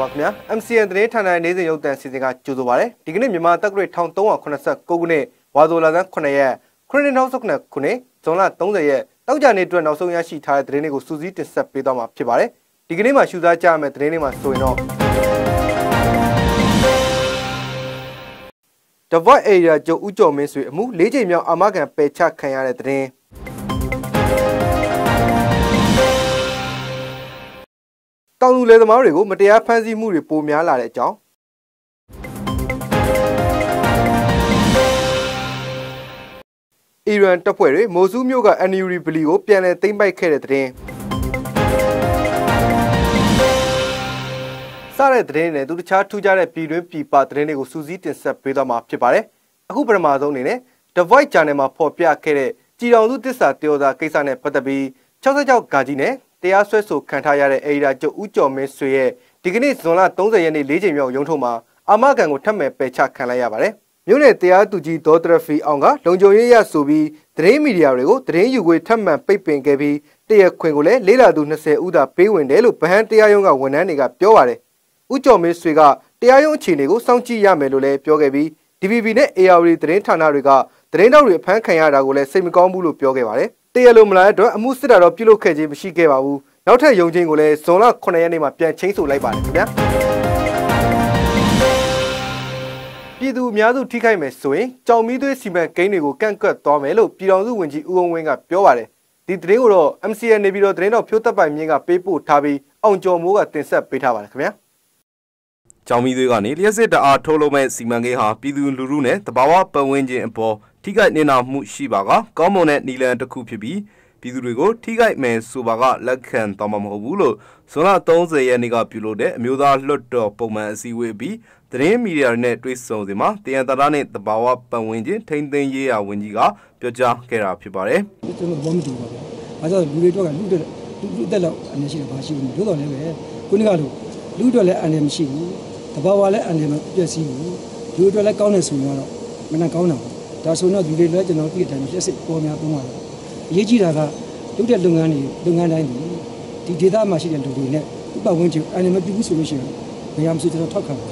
္ဂလာပါခင်ဗျာ MCN သတင်းဌာနရဲ့နေ့စဉ်ရုပ်သံစီစဉ်ကကြိုဆိုပါရစေဒီကနေ့မြန်မာတက္ကသိုလ်1389ခုနှစ်ဝါဆိုလာဇန်9ရက်ခရစ်နှစ်19ခုနှစ်ဇွန်လ30ရက်တောက်ကြနေ့အတွက်နောက်ဆုံးရရှိထားတဲ့သတင်းတွေကိုစူးစီးတင်ဆက်ပေးသွားမှာဖြစ်ပါတယ်ဒီကနေ့မှာရှုစားကြရမယ့်သတင်းတွေမှာဆိုရင်တော့ The Void Area ကျုပ်ဦးကျော်မင်းဆွေအမှု၄ချိန်မြောက်အာမခံပယ်ချခံရတဲ့သတင်း တောင်သူလယ်သမားတွေကိုမတရားဖမ်းဆီးမှုတွေပိုများလာတဲ့အကြောင်းအီရန်တပ်ဖွဲ့တွေမိုဆူးမြို့ကအန်ယူရီဗလီကိုပြန်လည်သိမ်းပိုက်ခဲ့တဲ့တဲ့စတဲ့တဲ့နဲ့သူတခြားထူးခြားတဲ့ပြည်တွင်းပြည်ပတဲ့တွေကိုစူးစီးတင်ဆက်ပေးသွားမှာဖြစ်ပါတယ်။အခုပထမဆုံးအနေနဲ့ The Voice Channel မှာဖော်ပြခဲ့တဲ့ကြည်တော်သူတစ္ဆာတယောသားကိစ္စနဲ့ပတ်သက်ပြီး66ဂါကြီးနဲ့ တရားစွဲဆိုခံထားရတဲ့အေဒါကျုပ်ဦးကျော်မင်းဆွေရဲ့ဒီကနေ့ဇွန်လ30ရက်နေ့၄ချိန်မြောက်ရုံးထုတ်မှာအာမခံကိုထပ်မံပယ်ချခံလိုက်ရပါတယ်။မြို့နယ်တရားသူကြီးဒေါ်တရဖီအောင်ကလုံခြုံရေးရဆိုပြီးသတင်းမီဒီယာတွေကိုသတင်းယူခွေထပ်မံပိတ်ပင်ခဲ့ပြီးတရက်ခွင်ကိုလည်းလေးလာသူ20ဦးသာပေးဝင်တယ်လို့ဗဟန်းတရားရုံးကဝန်ထမ်းတွေကပြောပါတယ်။ဦးကျော်မင်းဆွေကတရားရုံးအခြေအနေကိုစောင့်ကြည့်ရမယ်လို့လည်းပြောခဲ့ပြီး DVB နဲ့ AR သတင်းဌာနတွေကသတင်းတောက်တွေအဖမ်းခံရတာကိုလည်းစိတ်မကောင်းဘူးလို့ပြောခဲ့ပါတယ်။ တရားလိုမလာတဲ့အတွက်အမှုစစ်တာတော့ပြုလုပ်ခဲ့ခြင်းမရှိခဲ့ပါဘူး။နောက်ထပ်ရုံချင်းကိုလည်းဇွန်လ9ရက်နေ့မှာပြန်ချင်းဆိုလိုက်ပါတယ်ခင်ဗျာ။ပြည်သူအများစုထိခိုက်မယ်ဆိုရင်ကြောင်မီးသွေးစီမံကိန်းတွေကိုကန့်ကွက်သွားမယ်လို့ပြည်တော်စုဝန်ကြီးဦးအောင်ဝင်းကပြောပါတယ်။ဒီသတင်းကိုတော့ MCN နေပြည်တော်သတင်းတော်ဖြိုးသက်ပိုင်မြင့်ကပေးပို့ထားပြီးအောင်ကျော်မိုးကတင်ဆက်ပေးထားပါတယ်ခင်ဗျာ။ကြောင်မီသွေးကနေလျှက်စစ်တအားထိုးလုံးမဲ့စီမံကိန်းဟာပြည်သူလူထုနဲ့တဘာဝပတ်ဝန်းကျင်အပေါ် ထိခိုက်နေနာမှုရှိပါကကောင်းမွန်တဲ့နီလန်တစ်ခုဖြစ်ပြီးပြည်သူတွေကိုထိခိုက်မယ်ဆိုပါကလက်ခံတော့မှာမဟုတ်ဘူးလို့ဇွန်လ30ရက်နေ့ကပြုလုပ်တဲ့အမျိုးသားလွှတ်တော်ပုံမှန်အစည်းအဝေးပြီးသတင်းမီဒီယာတွေနဲ့တွေ့ဆုံစဉ်မှာတယံတရနဲ့တဘာဝပတ်ဝန်းကျင်ထိမ့်သိမ်းရေးရာဝန်ကြီးကပြောကြားခဲ့တာဖြစ်ပါတယ်။ကျွန်တော်ဘာမတူပါဘူး။အဲဒါလူတွေတော့ကလူတွေလူတက်လောက်အနေရှိတယ်ဘာရှိဘူး။တို့တော်လည်းပဲခုနကလိုလူတွေလည်းအနေမရှိဘူး။တဘာဝလည်းအနေမပြည့်စည်ဘူး။လူတွေလည်းကောင်းတယ်ဆိုရင်တော့မနှကောင်းတာပါ။ ဒါဆိုတော့လူတွေလည်းကျွန်တော်သိတဲ့အတိုင်းပြည့်စစ်ပေါ်များပုံးပါတော့အရေးကြီးတာကလုပ်တဲ့လုပ်ငန်းတွေလုပ်ငန်းတိုင်းဒီဒီဒေသမှာရှိတဲ့လူတွေနဲ့ဥပဝန်းကျင်အနေမပြဘူးဆိုလို့ရှိရင်ဘယ်ရမဆိုကျွန်တော်ထောက်ခံပါ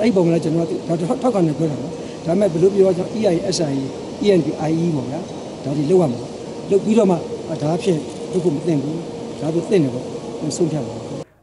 အဲ့ဒီပုံလည်းကျွန်တော်ဒါထောက်ခံနေပြောတာပါဒါပေမဲ့ဘယ်လိုပြောကြ EI SI ENP IE ပေါ့ဗျာဒါဒီလောက်ရမှာလောက်ပြီးတော့မှဒါဖြစ်လုပ်ဖို့မသင့်ဘူးဒါဆိုသင့်တယ်ပေါ့ဆုံးဖြတ်ပါ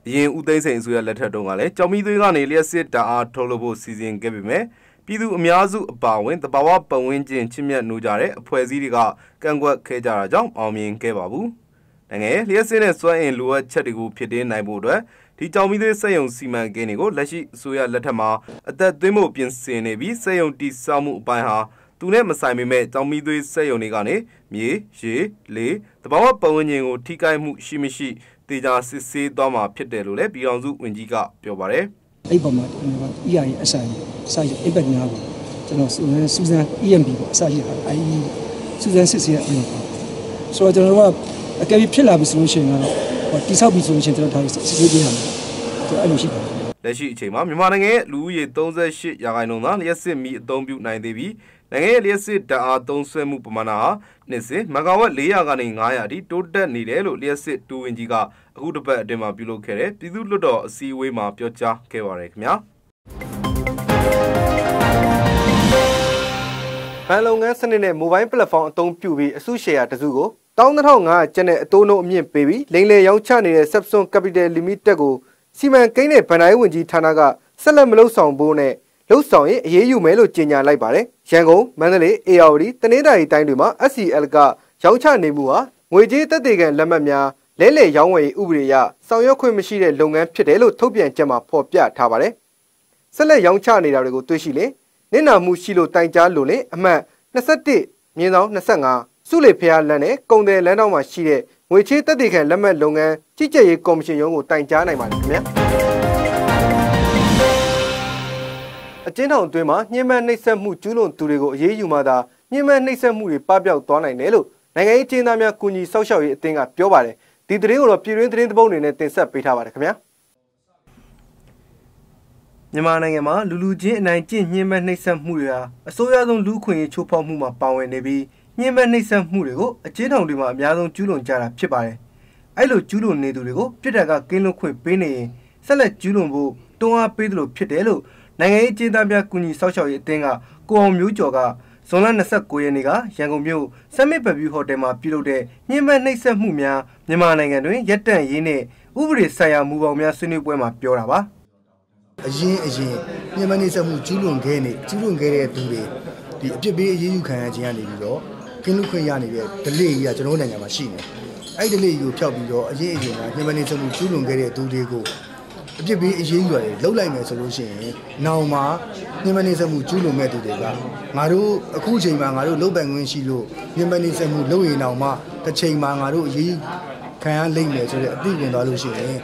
အရင်ဦးသိန်းစိန်အစိုးရလက်ထက်တုန်းကလည်းကြောင်မီသွေးကနေလျှက်စစ်တအားထုတ်လို့ဖို့စီစဉ်ခဲ့ပေမဲ့ ပြည်သူအများစုအပါအဝင်တဘာဝပတ်ဝန်းကျင်ချစ်မြတ်နိုးကြတဲ့အဖွဲ့အစည်းတွေကကန့်ကွက်ခဲ့ကြတာကြောင့်အောင်မြင်ခဲ့ပါဘူး။နိုင်ငံရဲ့လျှက်စစ်နဲ့စွမ်းအင်လိုအပ်ချက်တွေကိုဖြစ်တင်းနိုင်ဖို့အတွက်ဒီကြောင်မီသွေးစက်ယုံစီမံကိန်းတွေကိုလက်ရှိအစိုးရလက်ထက်မှာအသက်သွင်းဖို့ပြင်ဆင်နေပြီးစက်ယုံတိစောက်မှုအပိုင်းဟာသူနဲ့မဆိုင်ပေမဲ့ကြောင်မီသွေးစက်ယုံတွေကနေမြေရေလေတဘာဝပတ်ဝန်းကျင်ကိုထိခိုက်မှုရှိမရှိတေချာစစ်ဆေးသွားမှာဖြစ်တယ်လို့လည်းပြည်အောင်စုဝန်ကြီးကပြောပါတယ်။ အဲ့ပေါ်မှာ EIA SI စာရေး impact များကိုကျွန်တော်စူဇန် EMB ပေါ့အစာရေးတာအဲဒီစူဇန်စစ်စီရဲ့အဲ့လိုပေါ့ဆိုတော့ကျွန်တော်တို့ကအကယ်၍ဖြစ်လာပြီဆိုလို့ရှိရင်တော့တိဆောက်ပြီဆိုလို့ရှိရင်ကျွန်တော်ဒါစစ်ဆေးပေးရမှာကျွန်တော်အဲ့လိုရှိပါတယ်လက်ရှိအချိန်မှာမြန်မာနိုင်ငံရဲ့လူဦးရေ38ရာခိုင်နှုန်းသာလျှက်စစ်မီအသုံးပြုနိုင်သေးပြီး နိုင်ငံရဲ့လျှက်စစ်ဓာတ်အားသုံးစွဲမှုပမာဏဟာနှစ်စဉ်မဂါဝက်400ကနေ900အထိတိုးတက်နေတယ်လို့လျှက်စစ်တူဝင်ကြီးကအခုတစ်ပတ်အတွင်းမှာပြုလုပ်ခဲ့တဲ့ပြည်သူ့လွှတ်တော်အစည်းအဝေးမှာပြောကြားခဲ့ပါရခင်ဗျာဘဏ်လုပ်ငန်းစနစ်နဲ့ mobile platform အသုံးပြုပြီးအစုရှယ်ယာတစုကို12500ကျပ်နဲ့အတိုးနှုန်းအမြင့်ပေးပြီးလိမ်လည်ရောင်းချနေတဲ့ Samsung Capital Limited ကိုစီမံကိန်းနဲ့ဗန်ဒိုင်းဝင်ကြီးဌာနကဆက်လက်မလုပ်ဆောင်ဖို့နဲ့ လှုပ်ဆောင်ရင်အရေးယူမယ်လို့ကြေညာလိုက်ပါတယ်။ရန်ကုန်မန္တလေးအေရဝတီတနင်္သာရီတိုင်းတွေမှာ SCL ကရောင်းချနေမှုဟာငွေကြေးသက်သေခံလက်မှတ်များလဲလှယ်ရောင်းဝယ်ရေးဥပဒေအရဆောင်ရွက်ခွင့်မရှိတဲ့လုပ်ငန်းဖြစ်တယ်လို့ထုတ်ပြန်ချက်မှာဖော်ပြထားပါတယ်။ဆက်လက်ရောင်းချနေတာတွေကိုတွေ့ရှိရင်နင့်နာမှုရှိလို့တိုင်ကြားလို့လေအမှတ်21မြင်းဆောင်25စုလေဖျားလမ်းနဲ့ကုံတယ်လမ်းတောင်မှာရှိတဲ့ငွေချေးသက်သေခံလက်မှတ်လုပ်ငန်းကြီးကြပ်ရေးကော်မရှင်ရုံးကိုတိုင်ကြားနိုင်ပါတယ်ခင်ဗျာ အကျဉ်းထောင်အတွင်းမှာညှဉ်းပန်းနှိပ်စက်မှုကျူးလွန်သူတွေကိုအရေးယူမှသာညှဉ်းပန်းနှိပ်စက်မှုတွေပပျောက်သွားနိုင်တယ်လို့နိုင်ငံရေးကျင်းသားများကူညီဆောက်ရှောက်ရေးအသင်းကပြောပါတယ်ဒီသတင်းကိုတော့ပြည်တွင်းသတင်းသဘုံတွေနဲ့တင်ဆက်ပေးထားပါတယ်ခင်ဗျာမြန်မာနိုင်ငံမှာလူလူချင်းအနိုင်ကျင့်ညှဉ်းပန်းနှိပ်စက်မှုတွေဟာအစိုးရဆုံးလူခွင့်ရေးချိုးဖောက်မှုမှာပါဝင်နေပြီးညှဉ်းပန်းနှိပ်စက်မှုတွေကိုအကျဉ်းထောင်တွေမှာအများဆုံးကျူးလွန်ကြတာဖြစ်ပါတယ်။အဲ့လိုကျူးလွန်နေသူတွေကိုပြည်ထောင်ကကင်းလွတ်ခွင့်ပေးနေရင်ဆက်လက်ကျူးလွန်ဖို့တွန်းအားပေးသလိုဖြစ်တယ်လို့ နိုင်ငံရေးကျင်းသားများကူညီဆောက်ရှောက်ရေးအသင်းကကိုအောင်မျိုးကျော်ကဇွန်လ29ရက်နေ့ကရန်ကုန်မြို့စမစ်ဘဗျူဟိုတယ်မှာပြုလုပ်တဲ့ညှဉ်းပန်းနှိပ်စက်မှုများမြန်မာနိုင်ငံတွင်ရပ်တန့်ရေးနဲ့ဥပဒေဆိုင်ရာမူပေါင်းများဆွေးနွေးပွဲမှာပြောတာပါအရင်အရင်မြန်မာနေဆက်မှုကျူးလွန်ခဲ့နေကျူးလွန်ခဲ့တဲ့သူတွေဒီအပြစ်ပေးအရေးယူခံရခြင်းကနေပြီးတော့ကင်းလွတ်ခွင့်ရနေတဲ့ delay ကြီးကကျွန်တော်တို့နိုင်ငံမှာရှိနေအဲ့ဒီ delay ကိုဖျောက်ပြီးတော့အရင်အရင်ကမြန်မာနေဆက်မှုကျူးလွန်ခဲ့တဲ့သူတွေကို အပြစ်ပေးအရေးယူရတယ်လှုပ်လိုက်မယ်ဆိုလို့ရှိရင်နောင်မှာမြန်မာနေဆက်မှုကျူးလွန်မဲ့သူတွေကငါတို့အခုချိန်မှာငါတို့လုတ်ပန်ခွင့်ရှိလို့မြန်မာနေဆက်မှုလုပ်ရင်တောင်မှတစ်ချိန်မှာငါတို့အရေးယူခံရလိမ့်မယ်ဆိုတဲ့အသိဝင်သွားလို့ရှိရင်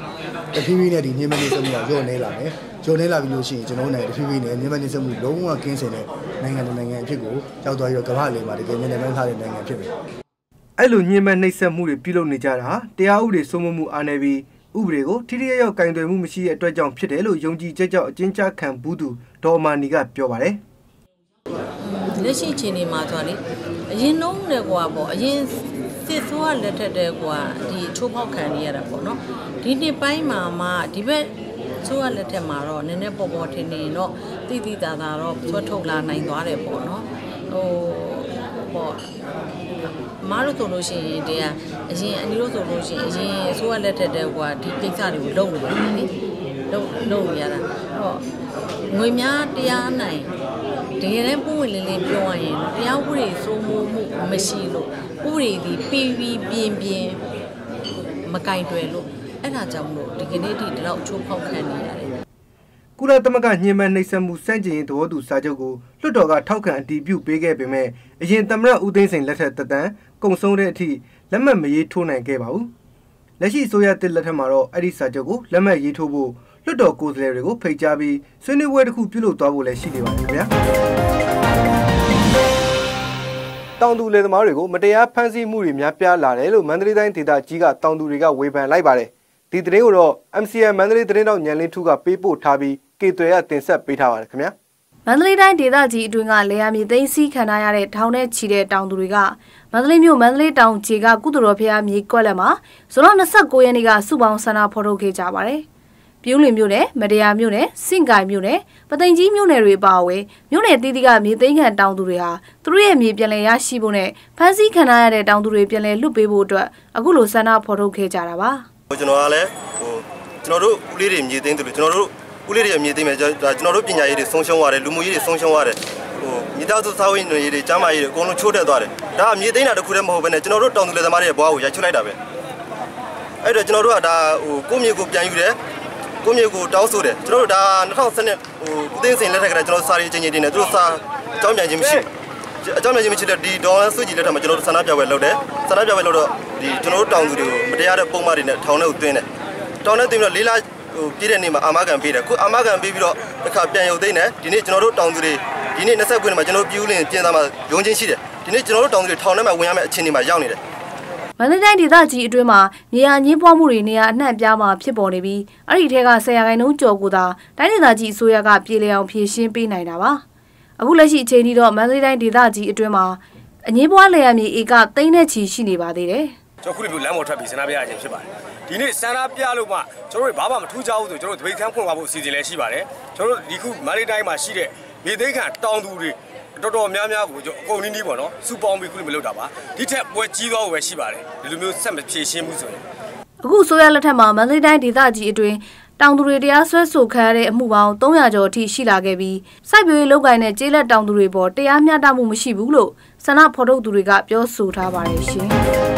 တဖြည်းဖြည်းနဲ့ဒီမြန်မာနေဆက်မှုကညော့နေလာမယ်ညော့နေလာပြီလို့ရှိရင်ကျွန်တော်တို့နိုင်ငံတဖြည်းဖြည်းနဲ့မြန်မာနေဆက်မှုလုံးဝကင်းစင်တဲ့နိုင်ငံတစ်နိုင်ငံအဖြစ်ကိုရောက်သွားပြီးတော့ကမ္ဘာ့အလယ်မှာတကယ်မျက်နှာပန်းထားတဲ့နိုင်ငံဖြစ်မယ်အဲ့လိုညှဉ်းပန်းနှိပ်စက်မှုတွေပြုလုပ်နေကြတာဟာတရားဥပဒေစိုးမိုးမှုအားနည်းပြီး ဥပဒေကိုထိထိရောက်ရောက်ကင်တွယ်မှုမရှိတဲ့အတွက်ကြောင့်ဖြစ်တယ်လို့ယုံကြည်ချက်ကြောင့်အကျဉ်းချခံဘူးသူဒေါ်မာနီကပြောပါတယ်လက်ရှိအချိန်ဒီမှာဆိုတော့လေအရင်နှုံးတယ်ကွာပေါ့အရင်စစ်ဆိုးကလက်ထက်တဲ့ကွာဒီချိုးဖောက်ခံနေရတာပေါ့နော်ဒီနှစ်ပိုင်းမှာမှဒီဘက်ဆိုးကလက်ထက်မှာတော့နည်းနည်းပေါ်ပေါ်ထင်နေတော့တိတိတသာတော့ဆွတ်ထုတ်လာနိုင်သွားတယ်ပေါ့နော်ဟို ပေါ့မအားလို့ဆိုလို့ရှိရင်တရားအရင်အနီလို့ဆိုလို့ရှိရင်အရင်အစိုးရလက်ထက်တဲ့ကွာဒီကိစ္စတွေကိုလုပ်နေရတယ်လေလုပ်လုပ်နေရတာအဲ့တော့ငွေများတရားနိုင်တကယ်တမ်းပုံဝင်လင်းလင်းပြောရရင်တော့တရားဥပဒေစိုးမိုးမှုမရှိလို့ဥပဒေဒီပြီးပြီးပြင်းပြင်းမကင်တွယ်လို့အဲ့ဒါကြောင့်မလို့ဒီကနေ့ဒီဒီလောက်ချိုးဖောက်ခံနေရတယ် ကုလသမဂ္ဂညှဉ်းပန်းနှိပ်စက်မှုစန့်ကျင်ရေးသဘောတူစာချုပ်ကိုလွှတ်တော်ကထောက်ခံအတည်ပြုပေးခဲ့ပေမဲ့အရင်သမ္မတဦးသိန်းစိန်လက်ထက်သက်တမ်းကုံဆုံးတဲ့အထိလက်မှတ်မရေးထိုးနိုင်ခဲ့ပါဘူး။လက်ရှိအစိုးရတစ်လက်ထက်မှာတော့အဲ့ဒီစာချုပ်ကိုလက်မှတ်ရေးထိုးဖို့လွှတ်တော်ကိုယ်စားလှယ်တွေကိုဖိတ်ကြားပြီးဆွေးနွေးပွဲတစ်ခုပြုလုပ်သွားဖို့လည်းရှိနေပါတယ်ခင်ဗျာ။တောင်သူလယ်သမားတွေကိုမတရားဖမ်းဆီးမှုတွေများပြားလာတယ်လို့မန္တလေးတိုင်းဒေသကြီးကတောင်သူတွေကဝေဖန်လိုက်ပါတယ်။ ဒီသတင်းကိုတော့ MCN မန္တလေးသတင်းတော်ညံလင်းထူးကပေးပို့ထားပြီးကေသွယ်ကတင်ဆက်ပေးထားပါတယ်ခင်ဗျာ။မန္တလေးတိုင်းဒေသကြီးအတွင်းကလေယာမြေသိမ်းဆည်းခံထားရတဲ့ထောင်ထဲချီတဲ့တောင်သူတွေကမန္တလေးမြို့မန္တလေးတောင်ခြေကကုသိုလ်တော်ဖျားမြေကွက်လက်မှာဇွန်လ29ရက်နေ့ကစုပေါင်းဆန္ဒဖော်ထုတ်ခဲ့ကြပါတယ်။ပြူးလင်မြို့နယ်မတရားမြို့နယ်စင့်ကိုင်မြို့နယ်ပသိမ်ကြီးမြို့နယ်တွေပါအဝင်မြို့နယ်တီးတီးကမြေသိမ်းခံတောင်သူတွေဟာသူတို့ရဲ့မြေပြန်လည်ရရှိဖို့နဲ့ဖမ်းဆီးခံထားရတဲ့တောင်သူတွေပြန်လည်လွတ်ပေးဖို့အတွက်အခုလိုဆန္ဒဖော်ထုတ်ခဲ့ကြတာပါ။ဟို ကျွန်တော်ကလည်းဟိုကျွန်တော်တို့ဦးလေးတွေမြေသိမ်းတယ်လို့ကျွန်တော်တို့ဦးလေးတွေမြေသိမ်းမယ်ဒါကျွန်တော်တို့ပညာရေးတွေဆုံးရှုံးသွားတယ်လူမှုရေးတွေဆုံးရှုံးသွားတယ်ဟိုမိသားစုစာဝတ်နေရေးတွေကျန်းမာရေးတွေအကုန်လုံးချိုးတက်သွားတယ်ဒါကမြေသိမ်းတာတစ်ခုတည်းမဟုတ်ဘဲနဲ့ကျွန်တော်တို့တောင်သူလယ်သမားတွေရဲ့ဘဝကိုရိုက်ချွတ်လိုက်တာပဲအဲ့တော့ကျွန်တော်တို့ကဒါဟိုကိုမြေကိုပြန်ယူတယ်ကိုမြေကိုတောင်းဆိုတယ်ကျွန်တော်တို့ဒါ2012ဟိုဦးသိန်းစိန်လက်ထက်ကကျွန်တော်စာရေးချင်းချင်းတင်တယ်သူတို့စာအကြောင်းပြန်ခြင်းမရှိဘူးအကြောင်းပြန်ခြင်းမရှိတဲ့ဒီဒေါ်လန်ဆွေကြီးလက်ထက်မှာကျွန်တော်တို့ဆန္ဒပြပွဲလုပ်တယ်ဆန္ဒပြပွဲလုပ်တော့ ဒီကျွန်တော်တို့တောင်သူတွေကိုမတရားတဲ့ပုံမှန်တွေနဲ့ထောင်ထဲကိုသွင်းတယ်တောင်ထဲသွင်းပြီးတော့လေးလားဟိုပြည့်တဲ့နေ့မှာအာမခံပေးတယ်ခုအာမခံပေးပြီးတော့တစ်ခါပြန်ရုပ်သိမ်းတယ်ဒီနေ့ကျွန်တော်တို့တောင်သူတွေဒီနေ့20ခွန်းမှာကျွန်တော်တို့ပြူးလင်ပြင်သားမှာရုံချင်းရှိတယ်ဒီနေ့ကျွန်တော်တို့တောင်သူတွေထောင်ထဲမှာဝင်ရမယ့်အခြေအနေမှာရောက်နေတယ်မန္တလေးတိုင်းဒေသကြီးအတွင်းမှာမြေယာညှင်းပွားမှုတွေနေရာအနှံ့အပြားမှာဖြစ်ပေါ်နေပြီးအဲ့ဒီထဲကဆရာခိုင်နှုန်းကျော်ကိုသာတိုင်းဒေသကြီးအစိုးရကပြည်လည်အောင်ဖြည့်ရှင်းပေးနိုင်တာပါအခုလက်ရှိအချိန်ထိတော့မန္တလေးတိုင်းဒေသကြီးအတွင်းမှာအငင်းပွားလေယာမြေဧကသိန်းနဲ့ချီရှိနေပါသေးတယ် ကျွန်တော်ခုလိုမျိုးလမ်းပေါ်ထွက်ပြီးဆန္ဒပြရခြင်းဖြစ်ပါတယ်ဒီနေ့ဆန္ဒပြလို့မှကျွန်တော်တို့ဘာမှမထူးခြားဘူးဆိုကျွန်တော်တို့ဒပိတ်ခန်းဖွင့်သွားဖို့အစီအစဉ်လည်းရှိပါတယ်ကျွန်တော်တို့ဒီခုမန္တလေးတိုင်းမှာရှိတဲ့မြေသိမ်းခံတောင်သူတွေတော်တော်များများကိုကျွန်တော်အကုန်နီးနီးပေါ့နော်စူပေါင်းပြီးခုလိုမျိုးလုပ်တာပါဒီထက်ပွဲကြီးသွားဖို့ပဲရှိပါတယ်ဒီလိုမျိုးဆက်မဖြည့်ရှင်းဘူးဆိုရင်အခုဆိုရလက်ထက်မှာမန္တလေးတိုင်းဒေသကြီးအတွင်းတောင်သူတွေတရားစွဲဆိုခံရတဲ့အမှုပေါင်း300ကျော်အထိရှိလာခဲ့ပြီးစိုက်ပျိုးရေးလုပ်ကိုင်တဲ့ကျေးလက်တောင်သူတွေပေါ်တရားမျှတမှုမရှိဘူးလို့ဆန္ဒဖော်ထုတ်သူတွေကပြောဆိုထားပါတယ်ရှင်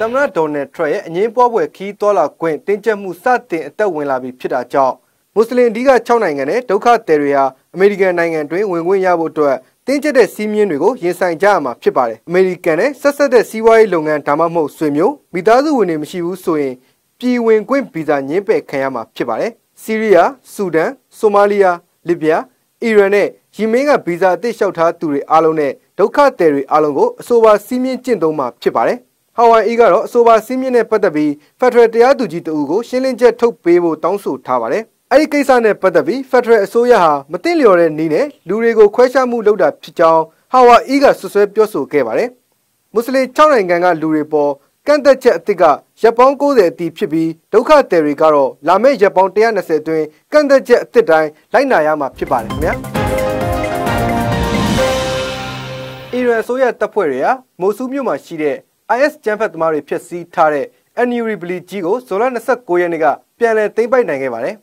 သမ္မတဒေါ်နယ်ထရန့်ရဲ့အငင်းပွားပွဲခီးတော်လာခွင့်တင်းကျပ်မှုစတင်အသက်ဝင်လာပြီဖြစ်တာကြောင့်မွတ်စလင်အဓိက6နိုင်ငံနဲ့ဒုက္ခသည်တွေဟာအမေရိကန်နိုင်ငံတွင်ဝင်ခွင့်ရဖို့အတွက်တင်းကျပ်တဲ့စီးမြင်းတွေကိုရင်ဆိုင်ကြရမှာဖြစ်ပါတယ်။အမေရိကန်နဲ့ဆက်ဆက်တဲ့စီးပွားရေးလုပ်ငန်းဒါမှမဟုတ်ဆွေမျိုးမိသားစုဝင်တွေမရှိဘူးဆိုရင်ပြည်ဝင်ခွင့်ဗီဇာညှင်းပယ်ခံရမှာဖြစ်ပါတယ်။ဆီးရီးယား၊ဆူဒန်၊ဆိုမာလီယာ၊လစ်ဗျာ၊အီရန်နဲ့ယီမင်းကဗီဇာအသစ်လျှောက်ထားသူတွေအားလုံးနဲ့ဒုက္ခသည်တွေအားလုံးကိုအဆိုပါစီးမြင့်ကျင့်သုံးမှာဖြစ်ပါတယ်။ ဟာဝိုင်အီကတော့အဆိုပါစီးမြင့်နဲ့ပတ်သက်ပြီးဖက်ဒရယ်တရားသူကြီးတဦးကိုရှင်းလင်းချက်ထုတ်ပေးဖို့တောင်းဆိုထားပါတယ်။အဲ့ဒီကိစ္စနဲ့ပတ်သက်ပြီးဖက်ဒရယ်အစိုးရဟာမသိလျော်တဲ့နည်းနဲ့လူတွေကိုခွဲခြားမှုလုပ်တာဖြစ်ကြောင်းဟာဝိုင်အီကဆွဆွဲပြောဆိုခဲ့ပါတယ်။မွတ်စလင်6နိုင်ငံကလူတွေပေါ်ကန့်သက်ချက်အသစ်ကရပ်ပေါင်း90အတီးဖြစ်ပြီးဒုက္ခသည်တွေကတော့လာမယ့်ရပ်ပေါင်း120အတွင်းကန့်သက်ချက်အသစ်တိုင်းလိုက်နာရမှာဖြစ်ပါတယ်ခင်ဗျာအီရန်ဆိုရတပ်ဖွဲ့တွေဟာမိုဆူမြို့မှာရှိတဲ့ IS ကျန်းဖက်သမားတွေဖျက်ဆီးထားတဲ့ Anuri ဗလီကြီးကိုဇွန်လ29ရက်နေ့ကပြန်လည်သိမ်းပိုက်နိုင်ခဲ့ပါတယ်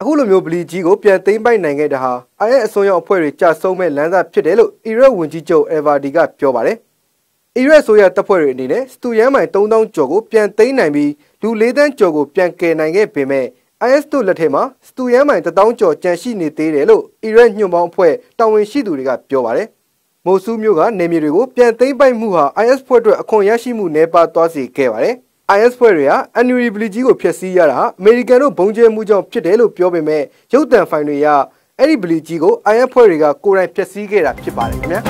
အခုလိုမျိုးဗလီကြီးကိုပြန်သိမ်းပိုက်နိုင်ခဲ့တာဟာ IS အစွန်းရောက်အဖွဲ့တွေကြာဆုံးမဲ့လမ်းစာဖြစ်တယ်လို့အီရတ်ဝန်ကြီးချုပ်အယ်ဗာဒီကပြောပါတယ်။အီရတ်ဆိုရတပ်ဖွဲ့တွေအနေနဲ့စတူယန်မိုင်3000ကျော်ကိုပြန်သိမ်းနိုင်ပြီးလူ၄တန်းကျော်ကိုပြန်ကယ်နိုင်ခဲ့ပေမဲ့ IS တို့လက်ထက်မှာစတူယန်မိုင်1000ကျော်ကြန့်ရှိနေသေးတယ်လို့အီရတ်ညွှန်ပေါင်းအဖွဲ့တာဝန်ရှိသူတွေကပြောပါတယ်။ မိုဆူမြို့ကနေမြေတွေကိုပြန်သိမ်းပိုက်မှုဟာ IS ဖွဲ့အတွက်အခွင့်ရရှိမှုနှဲပါသွားစေခဲ့ပါတယ်။ IS ဖွဲ့တွေဟာ Anuri ဗလီကြီးကိုဖျက်ဆီးရတာအမေရိကန်တို့ဘုံကျဲမှုကြောင့်ဖြစ်တယ်လို့ပြောပေမဲ့ရုပ်တံဖိုင်တွေကအဲ့ဒီဗလီကြီးကို IS ဖွဲ့တွေကကိုယ်တိုင်ဖျက်ဆီးခဲ့တာဖြစ်ပါတယ်ခင်ဗျာ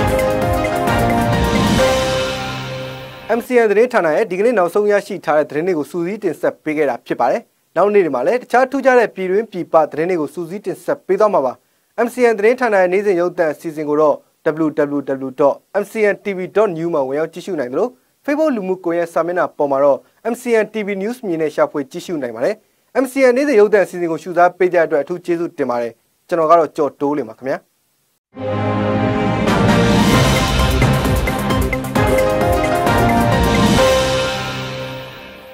MCN သတင်းဌာနရဲ့ဒီကနေ့နောက်ဆုံးရရှိထားတဲ့သတင်းတွေကိုစူးစီးတင်ဆက်ပေးခဲ့တာဖြစ်ပါတယ်။နောက်နေ့တွေမှာလည်းတခြားထူးခြားတဲ့ပြည်တွင်းပြည်ပသတင်းတွေကိုစူးစီးတင်ဆက်ပေးသွားမှာပါ။ MCN သတင်းဌာနရဲ့နေ့စဉ်ရုပ်သံအစီအစဉ်ကိုတော့ www.mcntv.new မှာဝင်ရောက်ကြည့်ရှုနိုင်တယ်လို့ Facebook လူမှုကွန်ရက်စာမျက်နှာပေါ်မှာတော့ MCN TV News မြင်နဲ့ရှာဖွေကြည့်ရှုနိုင်ပါတယ်။ MCN နေ့စဉ်ရုပ်သံအစီအစဉ်ကိုရှုစားပေးကြတဲ့အတွက်အထူးကျေးဇူးတင်ပါတယ်။ကျွန်တော်ကတော့ကြော်တိုးလင်ပါခင်ဗျာ။